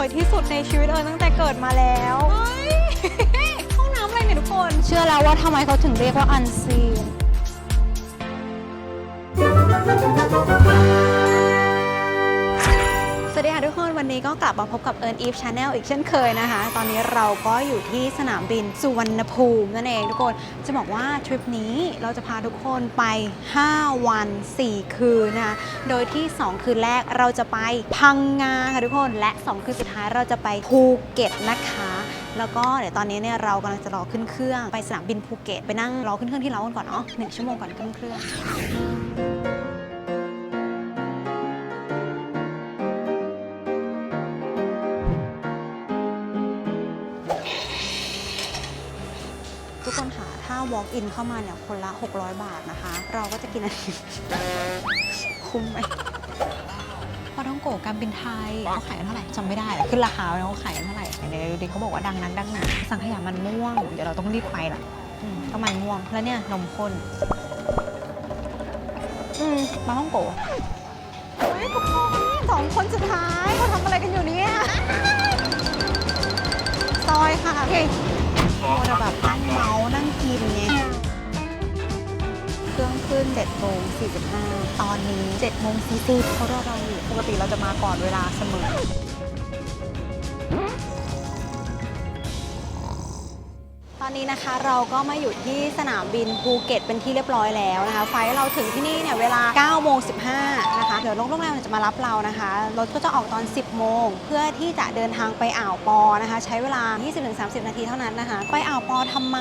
วยที่สุดในชีวิตเอิญตั้งแต่เกิดมาแล้วเฮ้ยห้องน้ำอะไรเนี่ยทุกคน เชื่อแล้วว่าทำไมเขาถึงเรียกว่าอันซีนสวัสดี ค่ะทุกคนวันนี้ก็กลับมาพบกับเอิร์นอีฟชาแนลอีกเช่นเคยนะคะ ตอนนี้เราก็อยู่ที่สนามบินสุวรรณภูมินั่นเองทุกคนจะบอกว่าทริปนี้เราจะพาทุกคนไป 5 วัน 4 คืนนะคะโดยที่ 2 คืนแรกเราจะไปพังงาค่ะทุกคนและ 2 คืนสุดท้ายเราจะไปภูเก็ตนะคะแล้วก็เดี๋ยวตอนนี้เนี่ยเรากำลังจะรอขึ้นเครื่องไปสนามบินภูเก็ตไปนั่งรอขึ้นเครื่องที่เรากันก่อนเนาะหนึ่งชั่วโมงก่อนขึ้นเครื่อง walk in เข้ามาเนี่ยคนละ 600 บาทนะคะ เราก็จะกินอันนี้ คุ้มไหมพอต้องโกะการบินไทยเขาขายกันเท่าไหร่จำไม่ได้อะขึ้นราคาแล้วเขาขายกันเท่าไหร่เดี๋ยวดูดิเขาบอกว่าดังนั้นดังหนาสังขยามันม่วง เดี๋ยวเราต้องรีบไปละอืมก็มันม่วงแล้วเนี่ยนมข้นอืมมาฮ่องโกะเฮ้ยทุกคนสองคนสุดท้ายเขาทำอะไรกันอยู่เนี่ยซอยค่ะเฮ้ยเราจะแบบนั่งเมาส์นั่งกินไงเครื่อง ขึ้น7โมง45 ตอนนี้7โมง40เขารอเราอยู่ปกติเราจะมาก่อนเวลาเสมอ อนนี้นะคะเราก็มาอยู่ที่สนามบินภูเก็ตเป็นที่เรียบร้อยแล้วนะคะ ไฟล์เราถึงที่นี่เนี่ยเวลา9โมง15นะคะ เดี๋ยวโรงแรมจะมารับเรานะคะ รถก็จะออกตอน 10 โมง เพื่อที่จะเดินทางไปอ่าวปอนะคะ ใช้เวลา 20-30 นาทีเท่านั้นนะคะ ไปอ่าวปอทำไม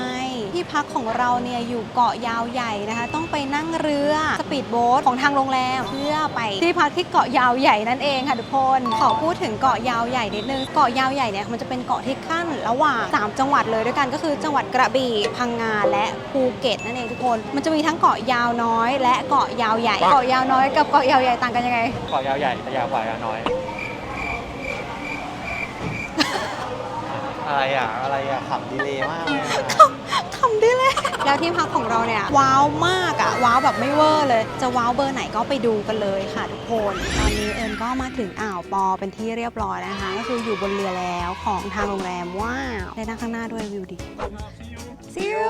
ที่พักของเราเนี่ยอยู่เกาะยาวใหญ่นะคะ ต้องไปนั่งเรือสปีดโบ๊ทของทางโรงแรมเพื่อไปที่พักที่เกาะยาวใหญ่นั่นเองค่ะทุกคน ขอพูดถึงเกาะยาวใหญ่นิดนึง เกาะยาวใหญ่เนี่ยมันจะเป็นเกาะที่ขั้นระหว่างสามจังหวัดเลยด้วยกันก็คือจังหวัดกระบี่ พังงาและภูเก็ตนั่นเองทุกคน มันจะมีทั้งเกาะยาวน้อย และเกาะยาวใหญ่ เกาะยาวน้อยกับเกาะยาวใหญ่ต่างกันยังไง เกาะยาวใหญ่แต่ยาวกว่ายาวน้อย อะไรอะ อะไรอะขำดีเลยมากเลยอะทำได้เลยแล้วที่พักของเราเนี่ยว้าวมากอะว้าวแบบไม่เวอร์เลย จะว้าวเบอร์ไหนก็ไปดูกันเลยค่ะทุกคนตอนนี้เอิญก็มาถึงอ่าวปอเป็นที่เรียบร้อยนะคะ ก็คืออยู่บนเรือแล้วของทางโรงแรมว้าวได้นั่งข้างหน้าด้วยวิวดี See you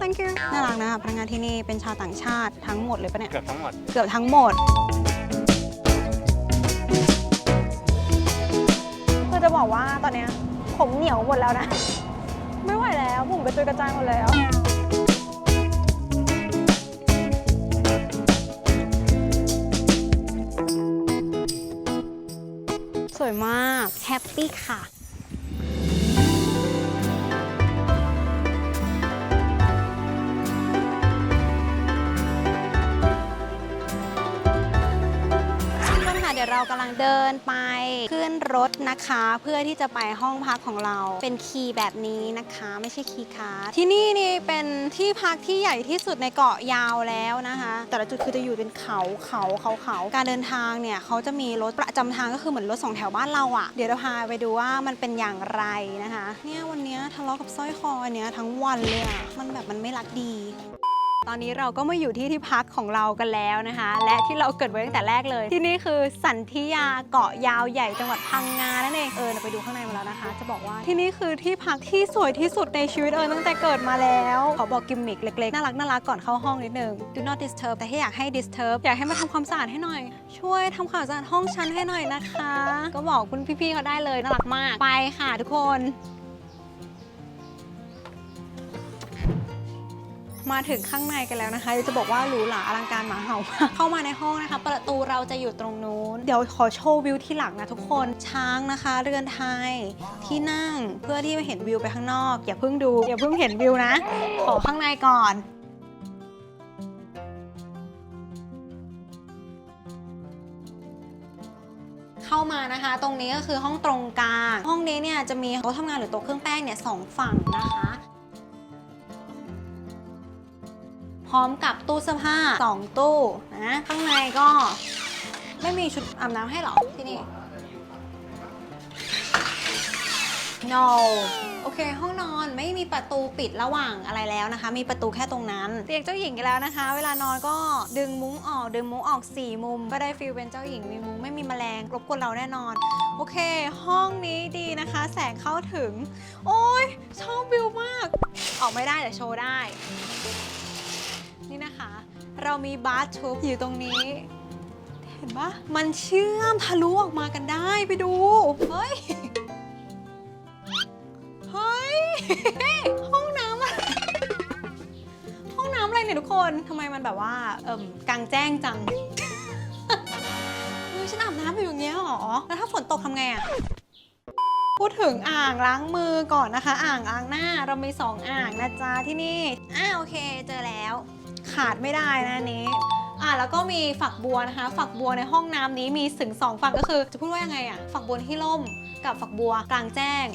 thank you น่ารักนะคะพนักงานที่นี่เป็นชาวต่างชาติทั้งหมดเลยปะเนี่ย เกือบทั้งหมด เกือบทั้งหมด คือจะบอกว่าตอนเนี้ยผมเหนียวหมดแล้วนะ ไม่ไหวแล้วผมกระจุยกระจายหมดแล้วสวยมาก แฮปปี้ค่ะ กำลังเดินไปขึ้นรถนะคะ เพื่อที่จะไปห้องพักของเราเป็นคีย์แบบนี้นะคะ ไม่ใช่คีย์การ์ดที่นี่นี่เป็นที่พักที่ใหญ่ที่สุดในเกาะยาวแล้วนะคะ แต่ละจุดคือจะอยู่เป็นเขาเขาเขาเขาการเดินทางเนี่ยเขาจะมีรถประจำทางก็คือเหมือนรถสองแถวบ้านเราอะ่ะเดี๋ยวเราพาไปดูว่ามันเป็นอย่างไรนะคะ เนี่ยวันนี้ทะเลาะกับสร้อยคออันเนี้ยทั้งวันเลยอะ่ะมันแบบมันไม่รักดี ตอนนี้เราก็มาอยู่ที่ที่พักของเรากันแล้วนะคะ และที่เราเกิดไว้ตั้งแต่แรกเลย ที่นี่คือสันทิยาเกาะยาวใหญ่จังหวัดพังงานั่นเองเออไปดูข้างในมาแล้วนะคะ จะบอกว่าที่นี่คือที่พักที่สวยที่สุดในชีวิตเออตั้งแต่เกิดมาแล้วขอบอกกิมมิกเล็กๆน่ารักน่ารักก่อนเข้าห้องนิดนึง do not disturb แต่ถ้าอยากให้ disturb อยากให้มาทำความสะอาดให้หน่อย ช่วยทำความสะอาดห้องฉันให้หน่อยนะคะ ก็บอกคุณพี่ๆเขาได้เลยน่ารักมากไปค่ะทุกคน มาถึงข้างในกันแล้วนะคะเดี๋ยวจะบอกว่าหรูหราอลังการหมาเห่ามาเข้ามาในห้องนะคะ ประตูเราจะอยู่ตรงนู้น เดี๋ยวขอโชว์วิวที่หลังนะทุกคนช้างนะคะ เรือนไทยที่นั่งเพื่อที่จะเห็นวิวไปข้างนอก อย่าเพิ่งดูอย่าเพิ่งเห็นวิวนะ ขอข้างในก่อนเข้ามานะคะ ตรงนี้ก็คือห้องตรงกลาง ห้องนี้เนี่ยจะมีโต๊ะทำงานหรือโต๊ะเครื่องแป้งเนี่ยสองฝั่งนะคะ พร้อมกับตู้เสื้อผ้า 2 ตู้นะข้างในก็ไม่มีชุดอาบน้ำให้หรอที่นี่ no โอเค ห้องนอนไม่มีประตูปิดระหว่างอะไรแล้วนะคะ มีประตูแค่ตรงนั้น เตียงเจ้าหญิงกันแล้วนะคะ เวลานอนก็ดึงมุ้งออก ดึงมุ้งออกสี่มุม ก็ได้ฟีลเป็นเจ้าหญิงมีมุ้งไม่มีแมลงรบกวนเราแน่นอน โอเค ห้องนี้ดีนะคะ แสงเข้าถึง โอ้ยชอบวิวมาก ออกไม่ได้แต่โชว์ได้ เรามีบาร์ทูบอยู่ตรงนี้ เห็นปะมันเชื่อมทะลุออกมากันได้ไปดู เฮ้ย เฮ้ย ห้องน้ำอะห้องน้ำอะไรเนี่ยทุกคนทำไมมันแบบว่า เอิ่มกลางแจ้งจังฉันอาบน้ำอยู่อย่างเงี้ยหรอ แล้วถ้าฝนตกทำไงอะพูดถึงอ่างล้างมือก่อนนะคะ อ่างล้างหน้าเรามี 2 อ่างนะจ๊ะที่นี่อ่าโอเค เจอแล้ว ขาดไม่ได้นะอันนี้ อะแล้วก็มีฝักบัวนะคะ ฝักบัวในห้องน้ำนี้มีถึงสองฝั่งก็คือจะพูดว่ายังไงอะฝักบัวที่ร่มกับฝักบัวกลางแจ้ง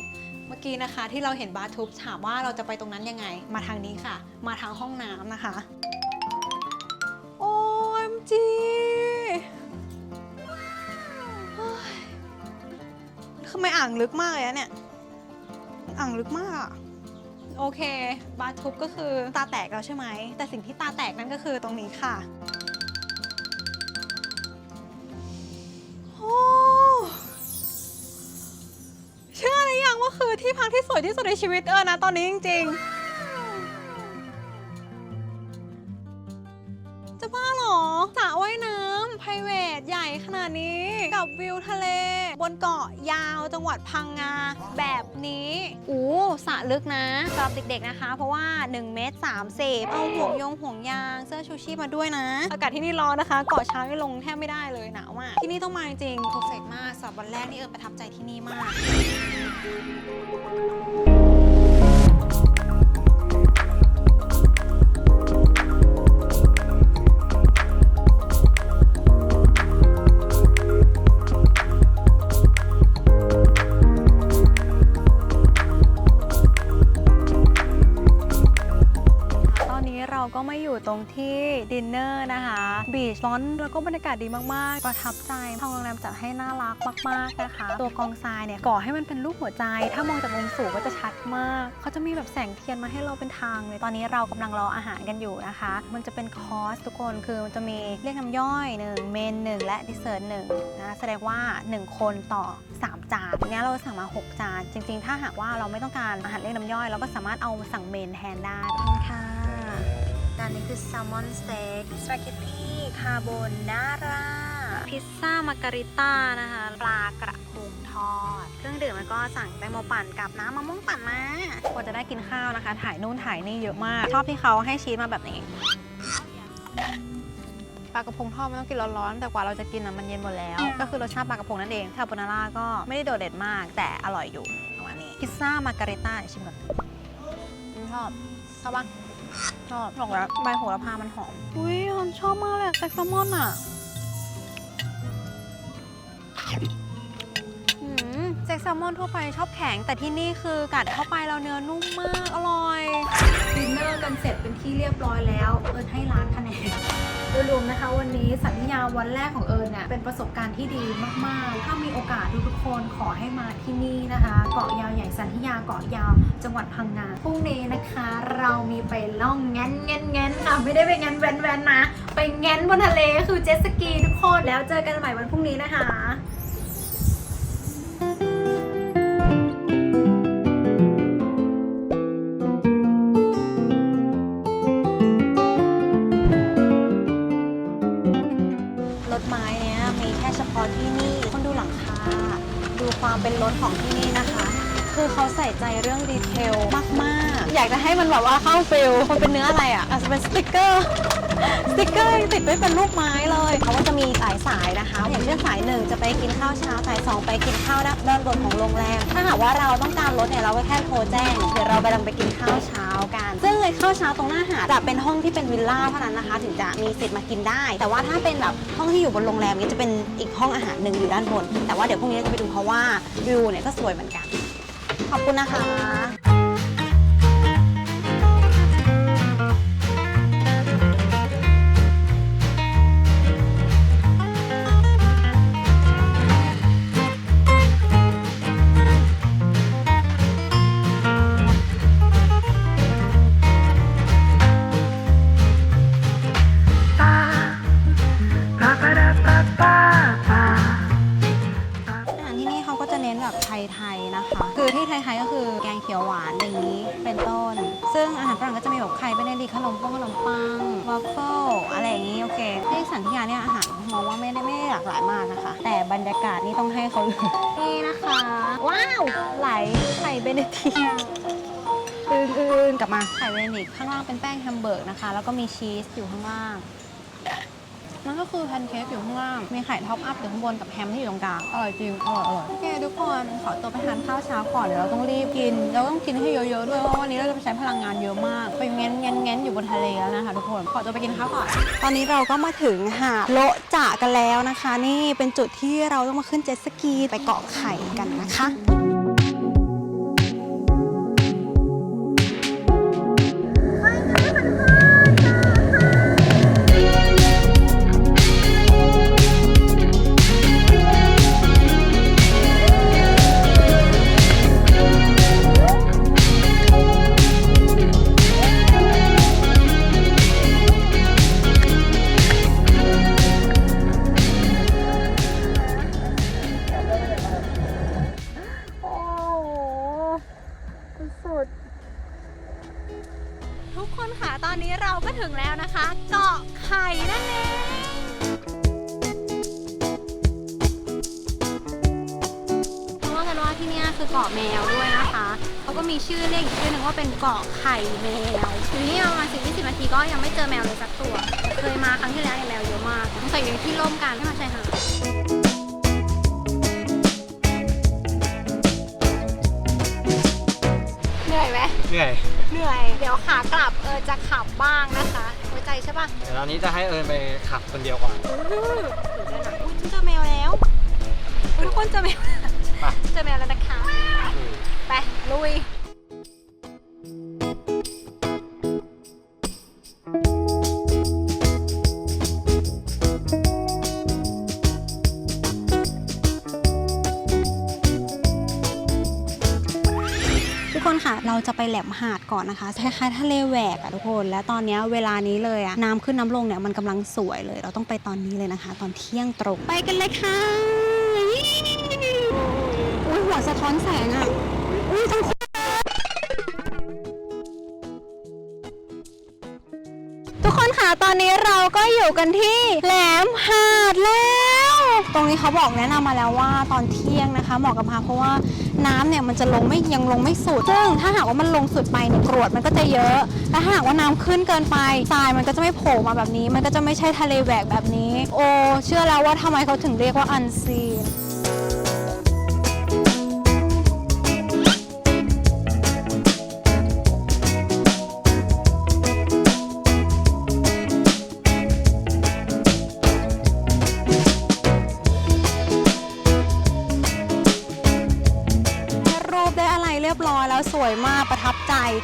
เมื่อกี้นะคะ ที่เราเห็นบาร์ทูบถามว่าเราจะไปตรงนั้นยังไง มาทางนี้ค่ะ มาทางห้องน้ำนะคะ โอ้ยจีทำไมอ่างลึกมากเลยอะเนี่ย อ่างลึกมากอะ โอเค บาร์ทุบก็คือตาแตกแล้วใช่ไหม แต่สิ่งที่ตาแตกนั่นก็คือตรงนี้ค่ะโอ้เชื่อหรือยังว่าคือที่พักที่สวยที่สุดในชีวิตเออนะตอนนี้จริง ๆ กับวิวทะเล บนเกาะยาวจังหวัดพังงา แบบนี้อู้สระลึกนะสำหรับเด็กๆนะคะ เพราะว่า1เมตร30เอาห่วงยงห่วงยางเสื้อชูชีพมาด้วยนะ อากาศที่นี่ร้อนนะคะ เกาะช้างนี่ลงแทบไม่ได้เลยหนาวมาก ที่นี่ต้องมาจริงเพอร์เฟกมากสำหรับวันแรกนี่เออประทับใจที่นี่มาก อยู่ตรงที่ดินเนอร์นะคะ บีชร้อนแล้วก็บรรยากาศดีมากๆ ประทับใจทางโรงแรมจัดให้น่ารักมากๆนะคะ ตัวกองทรายเนี่ยก่อให้มันเป็นรูปหัวใจ ถ้ามองจากมุมสูงก็จะชัดมาก เขาจะมีแบบแสงเทียนมาให้เราเป็นทางเลย ตอนนี้เรากำลังรออาหารกันอยู่นะคะ มันจะเป็นคอร์สทุกคนคือมันจะมีเรียกน้ำย่อยหนึ่งเมนหนึ่งและดิเซอร์หนึ่งนะแสดงว่า 1 คนต่อ 3 จานเนี้ยเราสั่งมา 6 จาน จริง ๆ ถ้าหากว่าเราไม่ต้องการอาหารเรียกน้ำย่อย เราก็สามารถเอาสั่งเมนแทนได้ค่ะานนี้คือแซลมอนสเต็กสปาเกตตี้คาโบนาร่า พิซซ่ามาการิต้านะคะ ปลากระพงทอด เครื่องดื่มแล้วก็สั่งแตงโมปั่นกับน้ำมะม่วงปั่นมากว่าจะได้กินข้าวนะคะ ถ่ายนู่นถ่ายนี่เยอะมาก ชอบที่เขาให้ชีสมาแบบนี้ปลากระพงทอดไม่ต้องกินร้อนๆแต่กว่าเราจะกินอะมันเย็นหมดแล้ว ก็คือรสชาติปลากระพงนั่นเองคาโบนาร่าก็ไม่ได้โดดเด่นมาก แต่อร่อยอยู่ประมาณนี้พิซซ่ามาการิต้าเดี๋ยวชิมก่อนอืมชอบชอบปะ ชอบบอกแล้วใบโหระพามันหอม อุ้ยหอมชอบมากเลยแซลมอนอะอืมแซลมอนทั่วไปชอบแข็ง แต่ที่นี่คือกัดเข้าไปแล้วเนื้อนุ่มมาก อร่อยดินเนอร์กันเสร็จเป็นที่เรียบร้อยแล้ว เอิญให้ ยรวมนะคะ วันนี้สัญญาวันแรกของเอิญเนี่ยเป็นประสบการณ์ที่ดีมากๆ ถ้ามีโอกาสทุกๆคนขอให้มาที่นี่นะคะ เกาะยาวใหญ่สันทิยาเกาะยาวจังหวัดพังงาพรุ่งนี้นะคะ เรามีไปล่องแง้นแง้นแง้นอะไม่ได้ไปแง้นแวนแวนนะ ไปแง้นบนทะเลคือเจ็ตสกีทุกคนแล้วเจอกันใหม่วันพรุ่งนี้นะคะ ดูความเป็นรถของที่นี่นะคะ คือเขาใส่ใจเรื่องดีเทลมากๆ อยากจะให้มันแบบว่าเข้าฟิลมันเป็นเนื้ออะไรอะอาจจะเป็นสติกเกอร์สติกเกอร์ติดไว้เป็นรูปไม้เลยเขาก็จะมีสายสายนะคะ อย่างเช่นสายหนึ่งจะไปกินข้าวเช้าสายสองไปกินข้าวด้านบนของโรงแรมถ้าหากว่าเราต้องการรถเนี่ยเราก็แค่โทรแจ้งเดี๋ยวเรากำลังไปกินข้าวเช้า ซึ่งไอ้ข้าวเช้าตรงหน้าหาดจะเป็นห้องที่เป็นวิลล่าเท่านั้นนะคะ ถึงจะมีสิทธิ์มากินได้ แต่ว่าถ้าเป็นแบบห้องที่อยู่บนโรงแรมนี้จะเป็นอีกห้องอาหารหนึ่งอยู่ด้านบน แต่ว่าเดี๋ยวพรุ่งนี้เราจะไปดูเพราะว่าวิวเนี่ยก็สวยเหมือนกัน ขอบคุณนะคะ หลากหลายมากนะคะ แต่บรรยากาศนี่ต้องให้เขาเลยนี่นะคะ ว้าว ไหลไข่เบเนดิกต์อื่นๆกลับมาไข่เบเนดิกต์ข้างล่างเป็นแป้งแฮมเบอร์กนะคะ แล้วก็มีชีสอยู่ข้างล่าง มันก็คือแพนเค้กอยู่ข้างล่าง มีไข่ท็อปอัพอยู่ข้างบนกับแฮมที่อยู่ตรงกลาง อร่อยจริง อร่อยอร่อยโอเคทุกคนขอตัวไปทานข้าวเช้าก่อน เดี๋ยวเราต้องรีบกิน เราต้องกินให้เยอะๆด้วย เพราะวันนี้เราจะไปใช้พลังงานเยอะมาก ไปเง้นเง้นเง้นอยู่บนทะเลแล้วนะคะทุกคน ขอตัวไปกินข้าวก่อน ตอนนี้เราก็มาถึงหาดโละจ่ากันแล้วนะคะ นี่เป็นจุดที่เราต้องมาขึ้นเจ็ตสกีไปเกาะไข่กันนะคะ เนี่ยคือเกาะแมวด้วยนะคะเขาก็มีชื่อเรียกอีกชื่อหนึ่งว่าเป็นเกาะไข่แมวอยู่ที่นี่ประมาณสิบยี่สิบนาทีก็ยังไม่เจอแมวเลยสักตัวแต่เคยมาครั้งที่แล้วเนี่ยแมวเยอะมากต้องใส่อยู่ในที่ร่มกันไม่มาชายหาดเหนื่อยไหมเหนื่อย เหนื่อย เดี๋ยวขากลับเออจะขับบ้างนะคะไว้ใจใช่ปะเดี๋ยวตอนนี้จะให้เอิญไปขับคนเดียวก่อนอื้อตื่นเต้นอะอุ้ยเจอแมวแล้วอุ๊ยทุกคนเจอแมว จะไปแหลมหาดก่อนนะคะคล้ายๆทะเลแหวกอะทุกคน และตอนนี้เวลานี้เลยอะน้ำขึ้นน้ำลงเนี่ยมันกำลังสวยเลย เราต้องไปตอนนี้เลยนะคะ ตอนเที่ยงตรงไปกันเลยค่ะอุ้ยหัวสะท้อนแสงอะอุ้ยทั้งคู่ทุกคนค่ะตอนนี้เราก็อยู่กันที่แหลมหาดแล้ว ตรงนี้เขาบอกแนะนำมาแล้วว่าตอนเที่ยงนะคะเหมาะกับพาเพราะว่า น้ำเนี่ยมันจะลงไม่ยังลงไม่สุด ซึ่งถ้าหากว่ามันลงสุดไปเนี่ยกรวดมันก็จะเยอะและถ้าหากว่าน้ำขึ้นเกินไปทรายมันก็จะไม่โผล่มาแบบนี้ มันก็จะไม่ใช่ทะเลแหวกแบบนี้ โอ้เชื่อแล้วว่าทำไมเขาถึงเรียกว่าอันซีน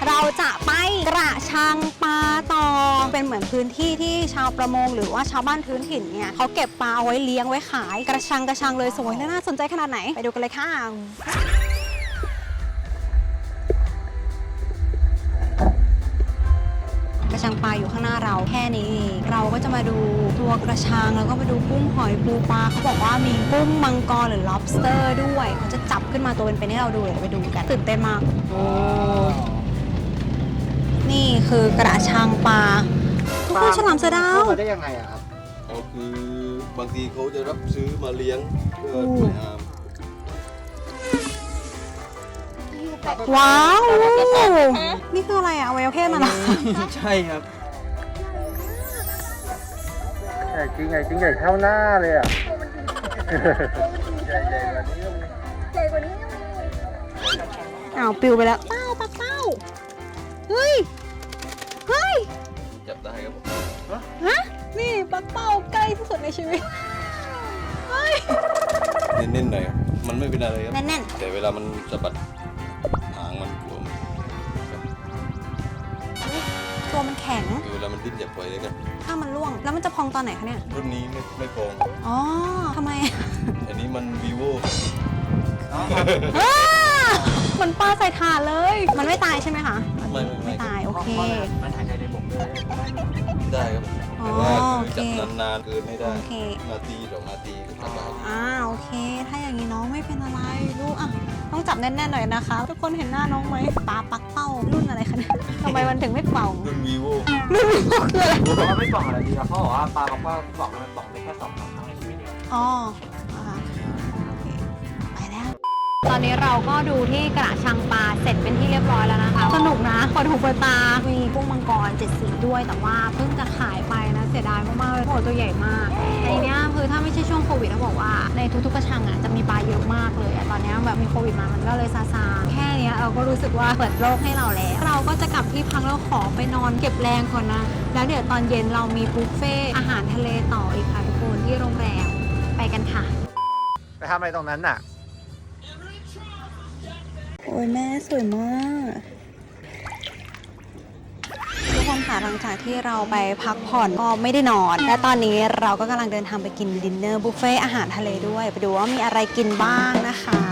เราจะไปกระชังปลาตองเป็นเหมือนพื้นที่ที่ชาวประมง หรือว่าชาวบ้านพื้นถิ่นเนี่ยเขาเก็บปลาเอาไว้เลี้ยงไว้ขาย กระชังกระชังเลยสวยและน่าสนใจขนาดไหนไปดูกันเลยค่ะกระชังปลาอยู่ข้างหน้าเราแค่นี้เองเราก็จะมาดูตัวกระชังแล้วก็มาดูกุ้งหอยปูปลาเขาบอกว่ามีกุ้งมังกรหรือ lobster ด้วยเขาจะจับขึ้นมาตัวเป็นๆให้เราดูเดี๋ยวไปดูกันตื่นเต้นมากโอ้ คือกระชังปลาทุกคนฉลามเสือดาวเข้ามาได้ยังไงอะครับอ๋อคือบางทีเขาจะรับซื้อมาเลี้ยงเพื่ออู้สวยงามว้าว นี่คืออะไรอะอวัยวะเพศมันเหรอใช่ครับใหญ่จริงใหญ่จริงใหญ่เท่าหน้าเลยอะอ้าวปิวไปแล้วเต้าปลาเต้าเฮ้ย ปลาเป้าใกล้ที่สุดในชีวิตเฮ้ยเน้นๆหน่อยครับมันไม่เป็นอะไรครับ แน่นแต่เวลามันสะบัดหางมันกลัวมันครับๆตัวมันแข็ง คือเวลามันดิ้นอย่าปล่อยเลยครับถ้ามันร่วง แล้วมันจะพองตอนไหนคะเนี่ย รุ่นนี้ไม่ไม่โกงอ๋อทำไมอันนี้มัน vivo อ้าเหมือนปลาใส่ถ่านเลย มันไม่ตายใช่ไหมคะ ไม่ไม่ไม่ไม่ตาย โอเค มันหายใจในบกเลยได้ครับ อ๋อแต่ว่าโอคือเค จับนานๆเกินไม่ได้โอเค นาทีสองนาทีก็ทำได้อ่าโอเค ถ้าอย่างนี้น้องไม่เป็นอะไรลูกอะต้องจับแน่นๆหน่อยนะคะ ทุกคนเห็นหน้าน้องไหมปลาปักเป้ารุ่นอะไรคะเนี่ยทำไมมันถึงไม่เป่ารุ่นวีโวรุ่นนี้คืออะไรเพราะว่าไม่กล่องอะไรดีครับเขาบอกว่าปลาเขาก็บอกว่ามันกล่องได้แค่สองสามครั้งในชีวิตเดียวอ๋ออ่าโอเคไปแล้ว ตอนนี้เราก็ดูที่กระชังปลาเสร็จเป็นที่เรียบร้อยแล้วนะคะ สนุกนะเปิดหูเปิดตา มีกุ้งมังกรเจ็ดสีด้วย แต่ว่าเพิ่งจะขายไปนะ เสียดายมากๆเลยโอ้โหตัวใหญ่มากในเนี้ยคือถ้าไม่ใช่ช่วงโควิดเขาบอกว่าในทุกๆกระชังอะจะมีปลาเยอะมากเลยอะตอนเนี้ยแบบมีโควิดมามันก็เลยซาซาๆแค่เนี้ยเราก็รู้สึกว่าเปิดโลกให้เราแล้ว เราก็จะกลับที่พักแล้วขอไปนอนเก็บแรงก่อนนะ แล้วเดี๋ยวตอนเย็นเรามีบุฟเฟ่ต์อาหารทะเลต่ออีกค่ะทุกคนที่โรงแรมไปกันค่ะ ไปทำอะไรตรงนั้นน่ะ โอ้ยแม่สวยมากทุกคนค่ะหลังจากที่เราไปพักผ่อนก็ไม่ได้นอน และตอนนี้เราก็กำลังเดินทางไปกินดินเนอร์บุฟเฟ่อาหารทะเลด้วย ไปดูว่ามีอะไรกินบ้างนะคะ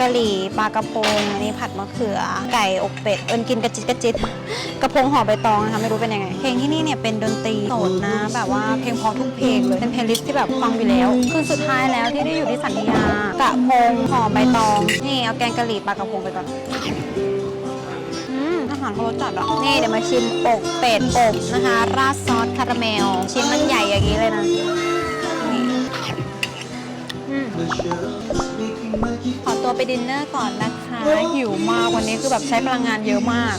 กะหรี่ปลากระพงอันนี้ผัดมะเขือ ไก่อกเป็ด เอิญกินกระจิตกระจิต กระพงห่อใบตองนะคะ ไม่รู้เป็นยังไง เพลงที่นี่เนี่ยเป็นดนตรีสดนะ แบบว่าเพลงพอทุกเพลงเลย เป็นเพลย์ลิสต์ที่แบบฟังอยู่แล้ว คือสุดท้ายแล้วที่ได้อยู่ที่สันติยากระพงห่อใบตอง นี่เอาแกงกะหรี่ปลากระพงไปก่อนอืมอาหารเขารสจัดอะ นี่เดี๋ยวมาชิมอกเป็ดอบนะคะ ราดซอสคาราเมล ชิ้นมันใหญ่อย่างนี้เลยนะ นี่อืม ขอตัวไปดินเนอร์ก่อนนะคะ หิวมากวันนี้คือแบบใช้พลังงานเยอะมาก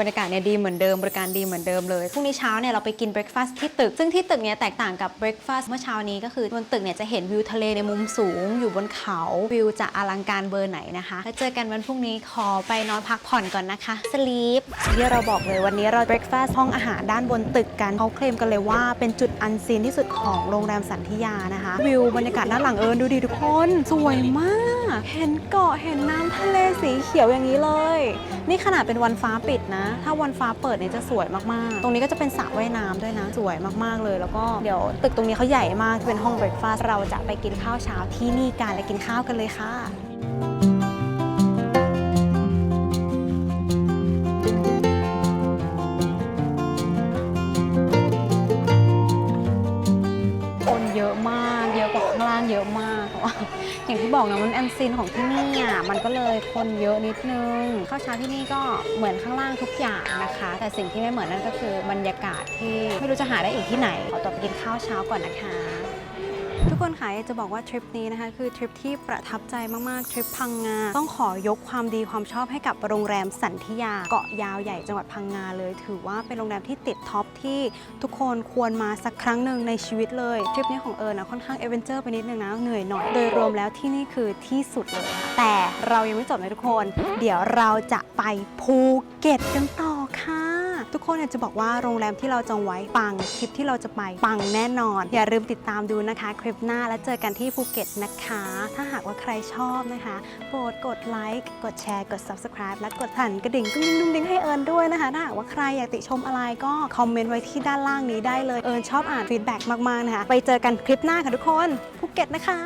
บรรยากาศเนี่ยดีเหมือนเดิมบริการดีเหมือนเดิมเลยพรุ่งนี้เช้าเนี่ยเราไปกินเบรคฟาสต์ที่ตึก ซึ่งที่ตึกเนี่ยแตกต่างกับเบรคฟาสต์เมื่อเช้านี้ก็คือบนตึกเนี่ยจะเห็นวิวทะเลในมุมสูง อยู่บนเขาวิวจะอลังการเบอร์ไหนนะคะแล้วเจอกันวันพรุ่งนี้ขอไปนอนพักผ่อนก่อนนะคะสลีปที่เราบอกเลยวันนี้เราเบรคฟาสต์ห้องอาหารด้านบนตึกกันเขาเคลมกันเลยว่าเป็นจุดอันซีนที่สุดของโรงแรมสันธิยานะคะ วิวบรรยากาศด้านหลังเอิญดูดีทุกคน สวยมาก เห็นเกาะเห็นน้ำทะเลสีเขียวอย่างนี้เลย นี่ขนาดเป็นวันฟ้าปิดนะถ้าวันฟ้าเปิดเนี่ยจะสวยมากๆ ตรงนี้ก็จะเป็นสระว่ายน้ำด้วยนะ สวยมากๆเลย แล้วก็เดี๋ยวตึกตรงนี้เขาใหญ่มากเป็นห้องเบรคฟาสต์เราจะไปกินข้าวเช้าที่นี่กันและกินข้าวกันเลยค่ะ อย่างที่บอกนะมันแอนซินของที่นี่อะมันก็เลยคนเยอะนิดนึงข้าวเช้าที่นี่ก็เหมือนข้างล่างทุกอย่างนะคะ แต่สิ่งที่ไม่เหมือนนั่นก็คือบรรยากาศที่ไม่รู้จะหาได้อีกที่ไหนขอตัวไปกินข้าวเช้าก่อนนะคะ ทุกคนค่ะจะบอกว่าทริปนี้นะคะคือทริปที่ประทับใจมากๆ ทริปพังงา ต้องขอยกความดีความชอบให้กับโรงแรมสันธิยา เกาะยาวใหญ่จังหวัดพังงาเลย ถือว่าเป็นโรงแรมที่ติดท็อปที่ทุกคนควรมาสักครั้งหนึ่งในชีวิตเลย ทริปนี้ของเอิญนะค่อนข้างเอเวนเจอร์ไปนิดนึงนะเหนื่อยหน่อย โดยรวมแล้วที่นี่คือที่สุดเลย แต่เรายังไม่จบนะทุกคน เดี๋ยวเราจะไปภูเก็ตกันต่อค่ะ ทุกคนอากจะบอกว่าโรงแรมที่เราจองไว้ปังทริปที่เราจะไปปังแน่นอน อย่าลืมติดตามดูนะคะ คลิปหน้าแล้วเจอกันที่ภูเก็ตนะคะ ถ้าหากว่าใครชอบนะคะ โปรดกดไลค์กดแชร์กด subscribe และกดสั่นกระดิ่งตุ้งดิ้งตุ้งดิ้งให้เอิญด้วยนะคะถ้าหากว่าใครอยากติชมอะไรก็คอมเมนต์ไว้ที่ด้านล่างนี้ได้เลยเอิญชอบอ่านฟีดแบ็กมากๆนะคะไปเจอกันคลิปหน้าค่ะทุกคนภูเก็ตนะคะ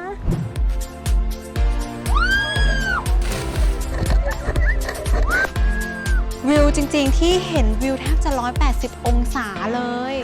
วิวจริงๆที่เห็นวิวแทบจะ 180 องศาเลย